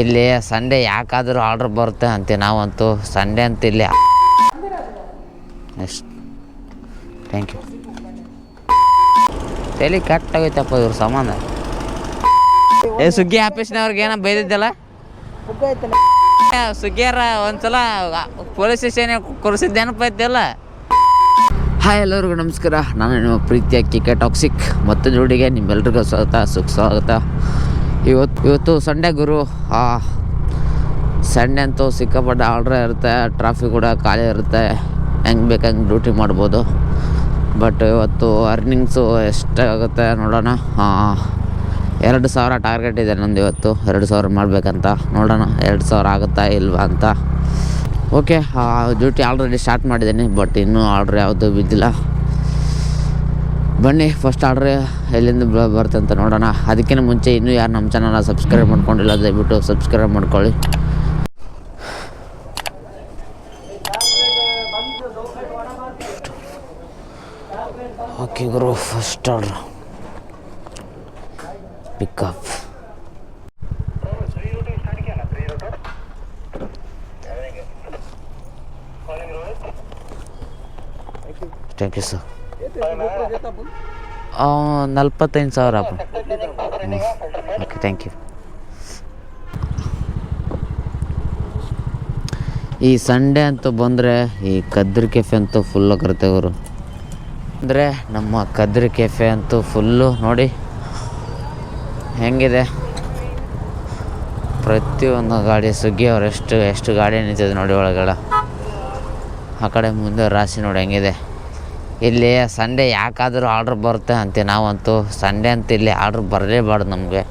ಇಲ್ಲಿ Sunday ಯಾಕಾದರೂ order ಬರುತ್ತೆ ಅಂತ ನಾವಂತೂ ಸಂಡೇ ಅಂತ ಇಲ್ಲಿ. ಥ್ಯಾಂಕ್ ಯು ತಲೆ ಆಗೈತಪ್ಪ ಇವ್ರ ಸಂಬಂಧ. ಏ ಸುಗ್ಗಿ ಆಫೀಸ್ನವ್ರಿಗೆ ಏನೋ ಬೈದಿದ್ದಲ್ಲ? ಸುಗ್ಗಿಯರ ಒಂದ್ಸಲ ಪೊಲೀಸ್ ಸ್ಟೇಷನ್ ಕೂರಿಸಿದ್ದೇನಪ್ಪ ಐತಿಲ್ಲ? ಹಾಯ್ ಎಲ್ಲರಿಗೂ ನಮಸ್ಕಾರ. ನಾನು ನಿಮ್ಮ ಪ್ರೀತಿಯ ಕಿಕೆ ಟಾಕ್ಸಿಕ್ ಮತ್ತೊಂದು ಜೋಡಿಗೆ ನಿಮ್ಮೆಲ್ರಿಗೂ ಸ್ವಾಗತ ಸುಖ ಸ್ವಾಗತ. ಇವತ್ತು ಇವತ್ತು ಸಂಡೇ ಗುರು. ಸಂಡೆ ಅಂತೂ ಸಿಕ್ಕಾಪಟ್ಟೆ ಆರ್ಡ್ರ್ ಇರುತ್ತೆ ಟ್ರಾಫಿಕ್ ಕೂಡ ಖಾಲಿ ಇರುತ್ತೆ. ಹೆಂಗೆ ಬೇಕಂಗೆ ಡ್ಯೂಟಿ ಮಾಡ್ಬೋದು. ಬಟ್ ಇವತ್ತು ಅರ್ನಿಂಗ್ಸು ಎಷ್ಟಾಗುತ್ತೆ ನೋಡೋಣ. ಎರಡು ಸಾವಿರ ಟಾರ್ಗೆಟ್ ಇದೆ ನಂದು ಇವತ್ತು. ಎರಡು ಸಾವಿರ ಮಾಡಬೇಕಂತ ನೋಡೋಣ. ಎರಡು ಸಾವಿರ ಆಗುತ್ತಾ ಇಲ್ವಾ ಅಂತ. ಓಕೆ ಡ್ಯೂಟಿ ಆಲ್ರೆಡಿ ಸ್ಟಾರ್ಟ್ ಮಾಡಿದ್ದೀನಿ ಬಟ್ ಇನ್ನೂ ಆರ್ಡ್ರ್ ಯಾವುದು ಬಿದ್ದಿಲ್ಲ. ಬನ್ನಿ ಫಸ್ಟ್ ಆರ್ಡ್ರ್ ಎಲ್ಲಿಂದ ಬರುತ್ತೆ ಅಂತ ನೋಡೋಣ. ಅದಕ್ಕಿಂತ ಮುಂಚೆ ಇನ್ನೂ ಯಾರು ನಮ್ಮ ಚಾನಲ್ನ ಸಬ್ಸ್ಕ್ರೈಬ್ ಮಾಡ್ಕೊಂಡಿಲ್ಲ, ದಯವಿಟ್ಟು ಸಬ್ಸ್ಕ್ರೈಬ್ ಮಾಡ್ಕೊಳ್ಳಿ. Okay Guru first order pickup thank you sir ನಲ್ವತ್ತೈದು ಸಾವಿರ ಓಕೆ ಥ್ಯಾಂಕ್ ಯು ಈ ಸಂಡೇ ಅಂತೂ ಬಂದರೆ ಈ ಕದ್ರಿ ಕೆಫೆ ಅಂತೂ ಫುಲ್ಲು ಕರಿತೇವರು ಅಂದರೆ ನಮ್ಮ ಕದ್ರಿ ಕೆಫೆ ಅಂತೂ ಫುಲ್ಲು ನೋಡಿ ಹೆಂಗಿದೆ. ಪ್ರತಿಯೊಂದು ಗಾಡಿ ಸುಗ್ಗಿ ಅವ್ರು ಎಷ್ಟು ಎಷ್ಟು ಗಾಡಿ ನಿಂತಿದೆ ನೋಡಿ ಒಳಗಡೆ. ಆ ಕಡೆ ಮುಂದೆ ರಾಶಿ ನೋಡಿ ಹೆಂಗಿದೆ. ಇಲ್ಲಿ ಸಂಡೇ ಯಾಕಾದರೂ ಆರ್ಡ್ರ್ ಬರುತ್ತೆ ಅಂತ ನಾವಂತೂ. ಸಂಡೇ ಅಂತ ಇಲ್ಲಿ ಆರ್ಡ್ರ್ ಬರಲೇಬಾರ್ದು ನಮಗೆ.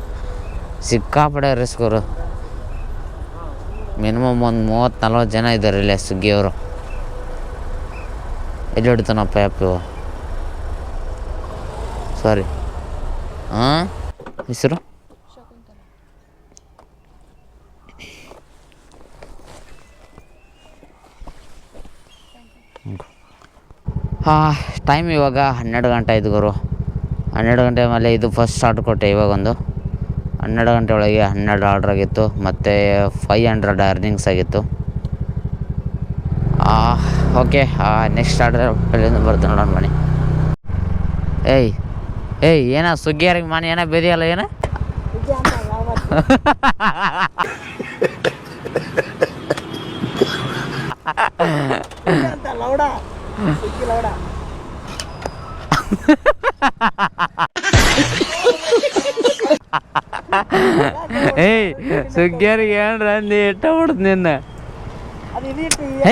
ಸಿಕ್ಕಾಪಡೆ ರಿಸ್ಕರು ಮಿನಿಮಮ್ ಒಂದು ಮೂವತ್ತು ನಲ್ವತ್ತು ಜನ ಇದ್ದಾರೆ ಇಲ್ಲೇ ಸ್ವಿಗ್ಗಿಯವರು ಎಲ್ಲಿ ಹಿಡ್ತಾನಪ್ಪ ಯಪ್ಪ ಇವು? ಸಾರಿ ಹಾಂ ಹೆಸರು? ಟೈಮ್ ಇವಾಗ ಹನ್ನೆರಡು ಗಂಟೆ ಆಯ್ತು ಗುರು. ಹನ್ನೆರಡು ಗಂಟೆ ಮೇಲೆ ಇದು ಫಸ್ಟ್ ಆರ್ಡ್ರ್ ಕೊಟ್ಟೆ ಇವಾಗೊಂದು. ಹನ್ನೆರಡು ಗಂಟೆ ಒಳಗೆ ಹನ್ನೆರಡು ಆರ್ಡ್ರ್ ಆಗಿತ್ತು ಮತ್ತು ಫೈವ್ ಹಂಡ್ರೆಡ್ ಅರ್ನಿಂಗ್ಸ್ ಆಗಿತ್ತು. ಓಕೆ ನೆಕ್ಸ್ಟ್ ಆರ್ಡ್ರ್ ಅಲ್ಲಿಂದ ಬರ್ತೀನಿ ನೋಡೋಣ ಮನೆ ಏಯ್ ಏಯ್ ಏನೋ ಸುಗ್ಗಿಯಾರಿಗೆ ಮನೆ ಏನೋ ಬೇದಿಯಲ್ಲ ಏನ? ಏಯ್, ಸುಗ್ಗಿಯರಿಗೆ ಏನ್ರ ಅಂದು ಇಟ್ಟ ಬಿಡ್ತು ನಿನ್ನ.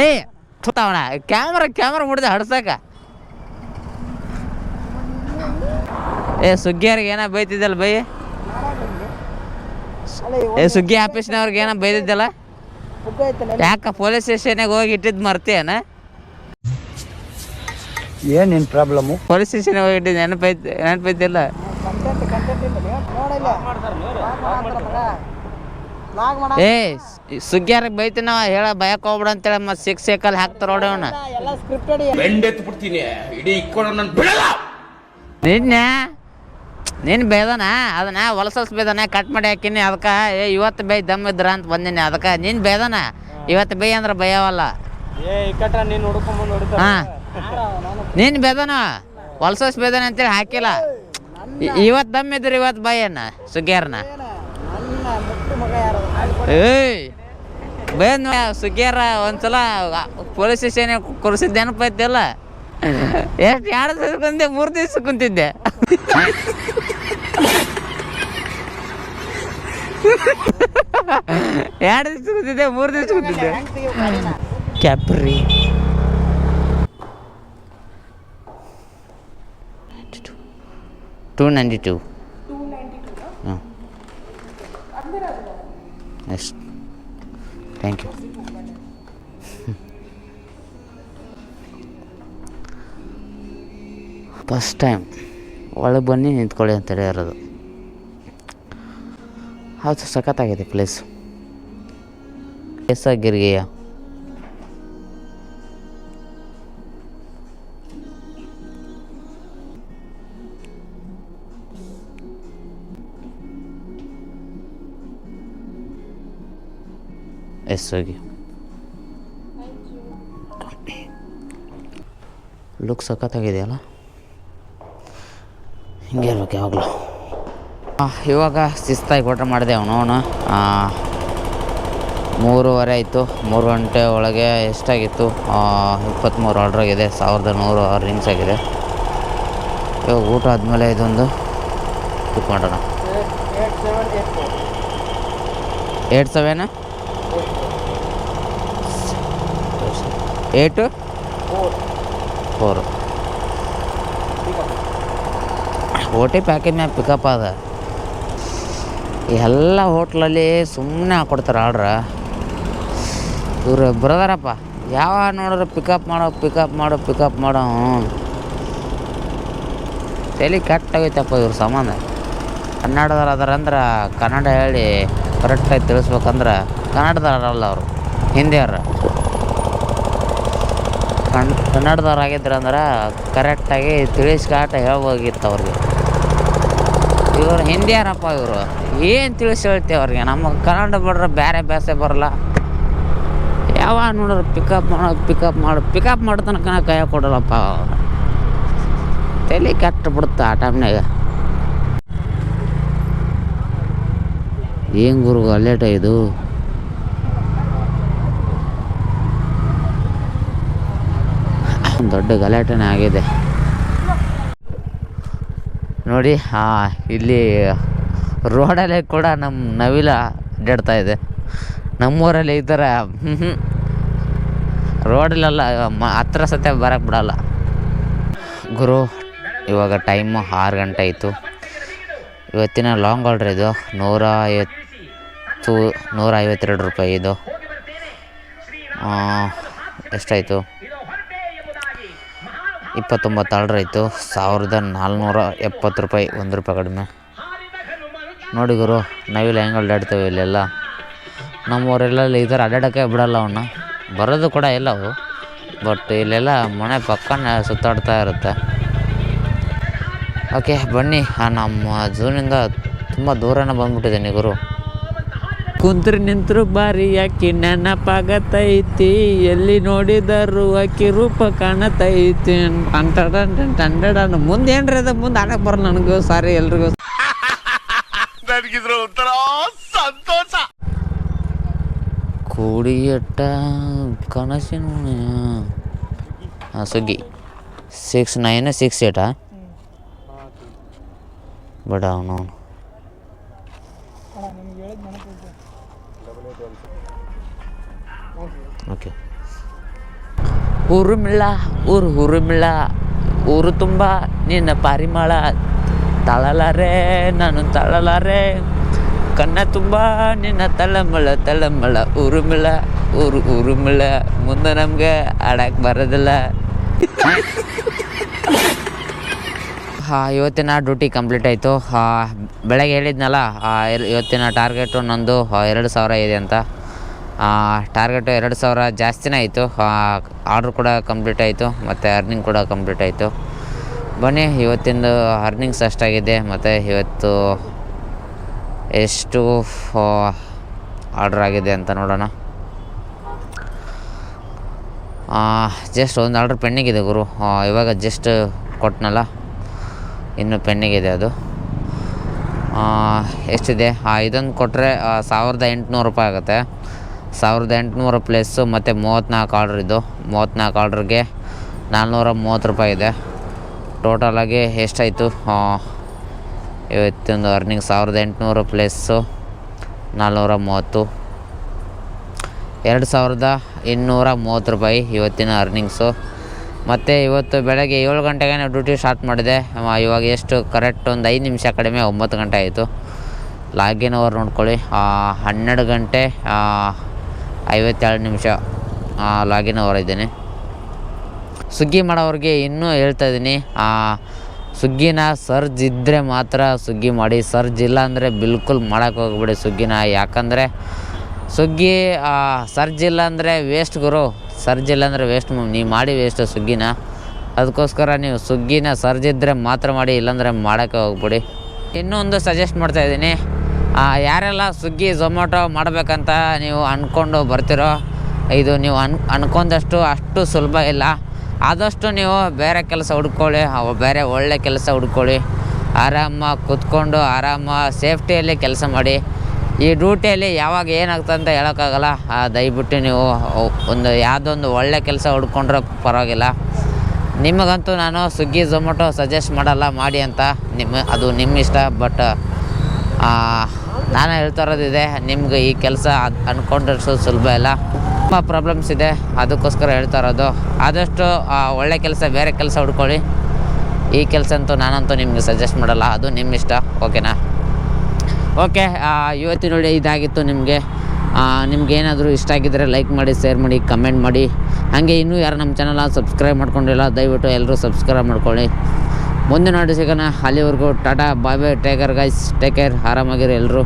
ಏಯ್ ತುತ್ತವಣ ಕ್ಯಾಮ್ರಾ ಕ್ಯಾಮ್ರಾ ಮುಡ್ದೆ ಹಡ್ಸಕ. ಏ ಸುಗ್ಗಿಯವ್ರಿಗೆ ಏನ ಬೈತಿದ್ದಲ್ಲ ಬೈ? ಏ, ಸುಗ್ಗಿ ಆಫೀಸ್ನವ್ರಿಗೆ ಏನ ಬೈದಿದ್ದಲ್ಲ? ಯಾಕ ಪೊಲೀಸ್ ಸ್ಟೇಷನ್ಗೆ ಹೋಗಿ ಇಟ್ಟಿದ್ದು ಮರ್ತೇನ ಏನ್ ನಿನ್ ಪ್ರಾಬ್ಲಮ್ಮು ಪೊಲೀಸ್ ಸ್ಟೇಷನ್ ಹೋಗಿ ನೆನಪೈತೆ ನೆನಪೈತಿ ನೆನಪೈತಿಲ್ಲ. ಏ ಸುಗ್ಗಿಯಾರಿಗೆ ಬೈತೀನಿ ನಾವ ಹೇಳ ಭಯಕ್ಕೆ ಹೋಗ್ಬಿಡ ಅಂತೇಳಿ ಮತ್ತೆ ಸಿಕ್ಸ್ ಸೈಕಲ್ ಹಾಕ್ತಾರ ನೋಡಿ ಬಿಡಲ್ಲ. ನಿನ್ನೆ ನೀನು ಬೇದನ? ಅದನ್ನ ಹೊಲಸಲ್ಸ್ ಬೇದನ? ಕಟ್ ಮಾಡಿ ಹಾಕಿನಿ ಅದಕ್ಕೆ ಏ ಇವತ್ತು ಬೈ ದಮ್ ಇದ್ರ ಅಂತ ಬಂದಿನಿ ಅದಕ್ಕೆ ನೀನು ಬೇದನ? ಇವತ್ತು ಬೈ ಅಂದ್ರೆ ಭಯವಲ್ಲ. ಏ ಇಕ್ಕಟ್ರ ನೀನ್ ಹುಡ್ಕೊಂಬಂದ್ ಹೊಡಿತಾರ. ಹಾಂ. ನೀನು ಬೇದನ? ಹೊಲಸಸ್ ಬೇದನ ಅಂತೇಳಿ ಹಾಕಿಲ್ಲ. ಇವತ್ತು ದಮ್ ಇದ್ರಿ ಇವತ್ತು ಸುಗ್ಯಾರನ. ಸುಗ್ಯಾರ ಏಯ್ ಬೇನ್ ಸುಗ್ಗಿಯಾರ ಒಂದ್ಸಲ ಪೊಲೀಸ್ ಸ್ಟೇಷನ್ ಕೊಡಿಸಿದ್ದೆ ನೆನಪೈತಿಲ್ಲ ಎಷ್ಟು ಎರಡು ದಿವಸ ಕುಂತೆ ಮೂರು ದಿವಸ ಕುಂತಿದ್ದೆ. ಎರಡು ದಿವಸ ಕುಂತಿದ್ದೆ ಮೂರು ದಿವಸ ಕುಂತಿದ್ದೆ. ಕ್ಯಾಪ್ರಿ. ಟೂ ನೈಂಟಿ ಟೂ ಹಾಂ yes thank you first time ಒಳಗೆ ಬನ್ನಿ ನಿಂತ್ಕೊಳ್ಳಿ ಅಂತ ಇರೋದು ಹೌದು ಸಖತ್ತಾಗಿದೆ ಪ್ಲೇಸ್ ಎಸ್ಸಾಗಿರ್ಗೆಯ ಎಸ್ ಹೋಗಿ. ಲುಕ್ ಸಖತ್ತಾಗಿದೆಯಲ್ಲ? ಹಿಂಗೆ ಇರ್ಬೇಕು ಯಾವಾಗಲೂ. ಇವಾಗ ಶಿಸ್ತಾಗಿ ಊಟ ಮಾಡಿದೆ ಅವನು ಮೂರುವರೆ ಆಯಿತು. ಮೂರು ಗಂಟೆ ಒಳಗೆ ಎಷ್ಟಾಗಿತ್ತು? ಇಪ್ಪತ್ತ್ಮೂರು ಆರ್ಡ್ರ್ ಆಗಿದೆ ಸಾವಿರದ ನೂರು ರಿಂಗ್ಸ್ ಆಗಿದೆ. ಇವಾಗ ಊಟ ಆದಮೇಲೆ ಇದೊಂದು ಬುಕ್ ಮಾಡೋಣ. ಏಟ್ ಸೆವೆನ್ ಏಟು? ಫೋರ್. ಓಟಿ ಪ್ಯಾಕೇಜ್ ಮ್ಯಾಗ ಪಿಕಪ್ ಅದ ಎಲ್ಲ ಹೋಟ್ಲಲ್ಲಿ ಸುಮ್ಮನೆ ಹಾಕೊಡ್ತಾರೆ ಆರ್ಡ್ರ. ಇವರು ಬ್ರದರಪ್ಪ, ಯಾವ ನೋಡಿದ್ರೆ ಪಿಕಪ್ ಮಾಡೋ ಪಿಕಪ್ ಮಾಡೋ ಪಿಕಪ್ ಮಾಡೋ ತಲೆ ಕೆಟ್ಟಾಗೈತಪ್ಪ ಇವ್ರ ಸಂಬಂಧ. ಕನ್ನಡದವ್ರು ಅದಾರಂದ್ರೆ ಕನ್ನಡ ಹೇಳಿ ಕರೆಕ್ಟಾಗಿ ತಿಳಿಸ್ಬೇಕಂದ್ರೆ ಕನ್ನಡದವ್ರಲ್ಲ ಅವರು, ಹಿಂದಿಯವ್ರು. ಕನ್ನಡದವ್ರು ಆಗಿದ್ರು ಅಂದ್ರೆ ಕರೆಕ್ಟಾಗಿ ತಿಳಿಸ್ಕಾಟ ಹೇಳ್ಬೋಗಿತ್ತು ಅವ್ರಿಗೆ. ಇವರು ಹಿಂದಿಯಾರಪ್ಪ ಇವರು. ಏನು ತಿಳಿಸಿ ಹೇಳ್ತೀವಿ ಅವ್ರಿಗೆ? ನಮ್ಮ ಕನ್ನಡ ಬಿಡ್ರೆ ಬೇರೆ ಭಾಷೆ ಬರಲ್ಲ. ಯಾವಾಗ ನೋಡಿದ್ರೆ ಪಿಕಪ್ ಮಾಡೋ ಪಿಕಪ್ ಮಾಡು ಪಿಕಪ್ ಮಾಡೋ ತನಕ ಕೈ ಕೊಡಲ್ಲಪ್ಪ ತಲೆ ಕೆಟ್ಟ ಬಿಡುತ್ತೆ ಆ ಟೈಮ್ನಾಗ. ಏನು ಗುರು ಅಲ್ಲೇಟ ಇದು ದೊಡ್ಡ ಗಲಾಟೆನೇ ಆಗಿದೆ. ನೋಡಿ ಇಲ್ಲಿ ರೋಡಲ್ಲೇ ಕೂಡ ನಮ್ಮ ನವಿಲ ಅಡ್ಡಾಡ್ತಾ ಇದೆ. ನಮ್ಮೂರಲ್ಲಿ ಈ ಥರ ಹ್ಞೂ ರೋಡಲ್ಲೆಲ್ಲ ಹತ್ರ ಸತ್ಯ ಬರೋಕ್ಕೆ ಬಿಡಲ್ಲ. ಗುರು, ಇವಾಗ ಟೈಮು ಆರು ಗಂಟೆ ಆಯಿತು. ಇವತ್ತಿನ ಲಾಂಗ್ ಆರ್ಡ್ರ್ ಇದು, ನೂರ ಐವತ್ತು, ನೂರ ಐವತ್ತೆರಡು ರೂಪಾಯಿ ಇದು. ಎಷ್ಟಾಯಿತು? ಇಪ್ಪತ್ತೊಂಬತ್ತು ಆರ್ಡ್ರ್ ಆಯಿತು ಸಾವಿರದ ನಾಲ್ನೂರ ಎಪ್ಪತ್ತು ರೂಪಾಯಿ ಒಂದು ರೂಪಾಯಿ ಕಡಿಮೆ. ನೋಡಿ ಗುರು, ನಾವಿಲ್ಲಿ ಹೆಂಗೆ ಅಡ್ಡಾಡ್ತೇವೆ ಇಲ್ಲೆಲ್ಲ. ನಮ್ಮೂರೆಲ್ಲ ಈ ಥರ ಅಡ್ಡಾಡೋಕ್ಕೆ ಬಿಡಲ್ಲ ಅವನ್ನ ಬರೋದು ಕೂಡ ಇಲ್ಲ ಅವು ಬಟ್ ಇಲ್ಲೆಲ್ಲ ಮನೆ ಪಕ್ಕನೇ ಸುತ್ತಾಡ್ತಾ ಇರುತ್ತೆ. ಓಕೆ ಬನ್ನಿ. ನಮ್ಮ ಝೂನಿಂದ ತುಂಬ ದೂರನೇ ಬಂದ್ಬಿಟ್ಟಿದ್ದೀನಿ ಗುರು. ಕುಂತ್ರಿ ನಿಂತರು ಬಾರಿ ಅಕ್ಕಿ ನೆನಪಾಗತೈತಿ. ಎಲ್ಲಿ ನೋಡಿದರು ಆಕಿ ರೂಪ ಕಾಣತೈತಿ. ಅಂಟಡ ಟಂಡಡ ಮುಂದೆ ಏನ್ರಿ ಅದ? ಮುಂದೆ ಆಡಕ್ ಬರಲ್ಲ ನನಗೂ ಸಾರಿ ಎಲ್ರಿಗೂ. ಸಂತೋಷ. ಕೂಡಿಯಟ್ಟ ಕನಸಿನ ಹಾಂ ಸುಗ್ಗಿ. ಸಿಕ್ಸ್ ನೈನ್ ಸಿಕ್ಸ್ ಏಟಾ ಬಡ ಅವನು ಓಕೆ ಉರುಮಿಳ ಊರು ಉರುಮಿಳ ಊರು ತುಂಬ ನಿನ್ನ ಪಾರಿಮಾಳ. ತಳಲಾರೆ, ನಾನು ತಳಲಾರೆ. ಕಣ್ಣ ತುಂಬ ನಿನ್ನ ತಳಮಳ ತಳಮಳ. ಉರುಮಿಳ ಊರು ಉರುಮಿಳ ಮುಂದೆ ನಮ್ಗೆ ಆಡಕ್ಕೆ ಬರೋದಿಲ್ಲ. ಹಾಂ, ಇವತ್ತಿನ ಡ್ಯೂಟಿ ಕಂಪ್ಲೀಟ್ ಆಯಿತು. ಬೆಳಗ್ಗೆ ಹೇಳಿದ್ನಲ್ಲ ಇವತ್ತಿನ ಟಾರ್ಗೆಟು ನಂದು ಎರಡು ಸಾವಿರ ಇದೆ ಅಂತ. ಟಾರ್ಗೆಟು ಎರಡು ಸಾವಿರ ಜಾಸ್ತಿನೇ ಆಯಿತು. ಆರ್ಡ್ರ್ ಕೂಡ ಕಂಪ್ಲೀಟ್ ಆಯಿತು, ಮತ್ತು ಅರ್ನಿಂಗ್ ಕೂಡ ಕಂಪ್ಲೀಟ್ ಆಯಿತು. ಬನ್ನಿ, ಇವತ್ತಿಂದು ಅರ್ನಿಂಗ್ಸ್ ಅಷ್ಟಾಗಿದೆ, ಮತ್ತು ಇವತ್ತು ಎಷ್ಟು ಆರ್ಡ್ರ್ ಆಗಿದೆ ಅಂತ ನೋಡೋಣ. ಜಸ್ಟ್ ಒಂದು ಆರ್ಡ್ರ್ ಪೆಂಡಿಂಗ್ ಇದೆ ಗುರು. ಇವಾಗ ಜಸ್ಟ್ ಕೊಟ್ಟನಲ್ಲ ಇನ್ನು ಪೆಂಡಿಂಗ್ ಇದೆ ಅದು. ಎಷ್ಟಿದೆ? ಇದೊಂದು ಕೊಟ್ಟರೆ ಸಾವಿರದ ಎಂಟುನೂರು ರೂಪಾಯಿ ಆಗುತ್ತೆ. ಸಾವಿರದ ಎಂಟುನೂರು ಪ್ಲಸ್ಸು ಮತ್ತು ಮೂವತ್ತ್ನಾಲ್ಕು ಆರ್ಡ್ರ್ ಇದು. ಮೂವತ್ತ್ನಾಲ್ಕು ಆರ್ಡ್ರಿಗೆ ನಾಲ್ನೂರ ಮೂವತ್ತು ರೂಪಾಯಿ ಇದೆ. ಟೋಟಲಾಗಿ ಎಷ್ಟಾಯಿತು? ಇವತ್ತೊಂದು ಅರ್ನಿಂಗ್ ಸಾವಿರದ ಎಂಟುನೂರು ಪ್ಲಸ್ಸು ನಾಲ್ನೂರ ಮೂವತ್ತು. ಎರಡು ಸಾವಿರದ ಇನ್ನೂರ ಮೂವತ್ತು ರೂಪಾಯಿ ಇವತ್ತಿನ ಅರ್ನಿಂಗ್ಸು ಮತ್ತು ಇವತ್ತು ಬೆಳಗ್ಗೆ ಏಳು ಗಂಟೆಗೆ ಡ್ಯೂಟಿ ಸ್ಟಾರ್ಟ್ ಮಾಡಿದೆ. ಇವಾಗ ಎಷ್ಟು? ಕರೆಕ್ಟ್ ಒಂದು ಐದು ನಿಮಿಷ ಕಡಿಮೆ, ಒಂಬತ್ತು ಗಂಟೆ ಆಯಿತು. ಲಾಗಿನ್ ಅವರ್ ನೋಡ್ಕೊಳ್ಳಿ. ಹನ್ನೆರಡು ಗಂಟೆ ಐವತ್ತೆರಡು ನಿಮಿಷ ಲಾಗಿನ್ ಅವರ್ ಸುಗ್ಗಿ ಮಾಡೋವ್ರಿಗೆ ಇನ್ನೂ ಹೇಳ್ತಾ ಇದ್ದೀನಿ ಸುಗ್ಗಿನ ಸರ್ಜ್ ಇದ್ದರೆ ಮಾತ್ರ ಸುಗ್ಗಿ ಮಾಡಿ, ಸರ್ಜ್ ಇಲ್ಲ ಅಂದರೆ ಬಿಲ್ಕುಲ್ ಮಾಡೋಕ್ಕೆ ಹೋಗ್ಬಿಡಿ ಸುಗ್ಗಿನ, ಯಾಕಂದರೆ ಸುಗ್ಗಿ ಸರ್ಜ್ ಇಲ್ಲ ಅಂದರೆ ವೇಸ್ಟ್ ಗುರು. ಸರ್ಜ್ ಇಲ್ಲ ಅಂದರೆ ವೇಸ್ಟ್ ನೀವು ಮಾಡಿ ವೇಸ್ಟ್ ಸುಗ್ಗಿನ. ಅದಕ್ಕೋಸ್ಕರ ನೀವು ಸುಗ್ಗಿನ ಸರ್ಜ್ ಇದ್ದರೆ ಮಾತ್ರ ಮಾಡಿ, ಇಲ್ಲಾಂದರೆ ಮಾಡೋಕ್ಕೆ ಹೋಗ್ಬಿಡಿ. ಇನ್ನೂ ಒಂದು ಸಜೆಸ್ಟ್ ಮಾಡ್ತಾಯಿದ್ದೀನಿ ಯಾರೆಲ್ಲ ಸ್ವಿಗ್ಗಿ ಝೊಮ್ಯಾಟೊ ಮಾಡಬೇಕಂತ ನೀವು ಅಂದ್ಕೊಂಡು ಬರ್ತಿರೋ, ಇದು ನೀವು ಅನ್ ಅಂದ್ಕೊಂಡಷ್ಟು ಅಷ್ಟು ಸುಲಭ ಇಲ್ಲ. ಆದಷ್ಟು ನೀವು ಬೇರೆ ಕೆಲಸ ಹುಡ್ಕೊಳ್ಳಿ ಬೇರೆ ಒಳ್ಳೆ ಕೆಲಸ ಹುಡ್ಕೊಳ್ಳಿ. ಆರಾಮಾಗಿ ಕೂತ್ಕೊಂಡು, ಆರಾಮ ಸೇಫ್ಟಿಯಲ್ಲಿ ಕೆಲಸ ಮಾಡಿ. ಈ ಡ್ಯೂಟಿಯಲ್ಲಿ ಯಾವಾಗ ಏನಾಗ್ತದೆ ಅಂತ ಹೇಳೋಕ್ಕಾಗಲ್ಲ. ದಯವಿಟ್ಟು ನೀವು ಒಂದು ಯಾವುದೊಂದು ಒಳ್ಳೆ ಕೆಲಸ ಹುಡ್ಕೊಂಡ್ರೆ ಪರವಾಗಿಲ್ಲ. ನಿಮಗಂತೂ ನಾನು ಸ್ವಿಗ್ಗಿ ಝೊಮ್ಯಾಟೊ ಸಜೆಸ್ಟ್ ಮಾಡಲ್ಲ, ಮಾಡಿ ಅಂತ. ನಿಮ್ಮ, ಅದು ನಿಮ್ಮ ಇಷ್ಟ, ಬಟ್ ನಾನು ಹೇಳ್ತಾ ಇರೋದಿದೆ ನಿಮ್ಗೆ ಈ ಕೆಲಸ ಅನ್ಕೊಂಡ್ರೆ ಸುಲಭ ಇಲ್ಲ. ತುಂಬ ಪ್ರಾಬ್ಲಮ್ಸ್ ಇದೆ, ಅದಕ್ಕೋಸ್ಕರ ಹೇಳ್ತಾ ಇರೋದು ಆದಷ್ಟು ಒಳ್ಳೆ ಕೆಲಸ ಬೇರೆ ಕೆಲಸ ಹುಡ್ಕೊಳ್ಳಿ. ಈ ಕೆಲಸ ಅಂತೂ ನಾನಂತೂ ನಿಮಗೆ ಸಜೆಸ್ಟ್ ಮಾಡಲ್ಲ, ಅದು ನಿಮ್ಮ ಇಷ್ಟ ಓಕೆನಾ ಓಕೆ ಇವತ್ತಿನ ನೋಡಿ ಇದಾಗಿತ್ತು ನಿಮಗೆ. ನಿಮ್ಗೆ ಏನಾದರೂ ಇಷ್ಟ ಆಗಿದ್ದರೆ ಲೈಕ್ ಮಾಡಿ ಶೇರ್ ಮಾಡಿ ಕಮೆಂಟ್ ಮಾಡಿ. ಹಾಗೆ ಇನ್ನೂ ಯಾರು ನಮ್ಮ ಚಾನಲ್ನ ಸಬ್ಸ್ಕ್ರೈಬ್ ಮಾಡ್ಕೊಂಡಿಲ್ಲ, ದಯವಿಟ್ಟು ಎಲ್ಲರೂ ಸಬ್ಸ್ಕ್ರೈಬ್ ಮಾಡ್ಕೊಳ್ಳಿ. ಮುಂದೆ ನೋಡಿ ಸಿಗೋಣ. ಅಲ್ಲಿವರೆಗೂ tata ಬಾಬೆ take care guys take care ಆರಾಮಾಗಿರಿ ಎಲ್ಲರೂ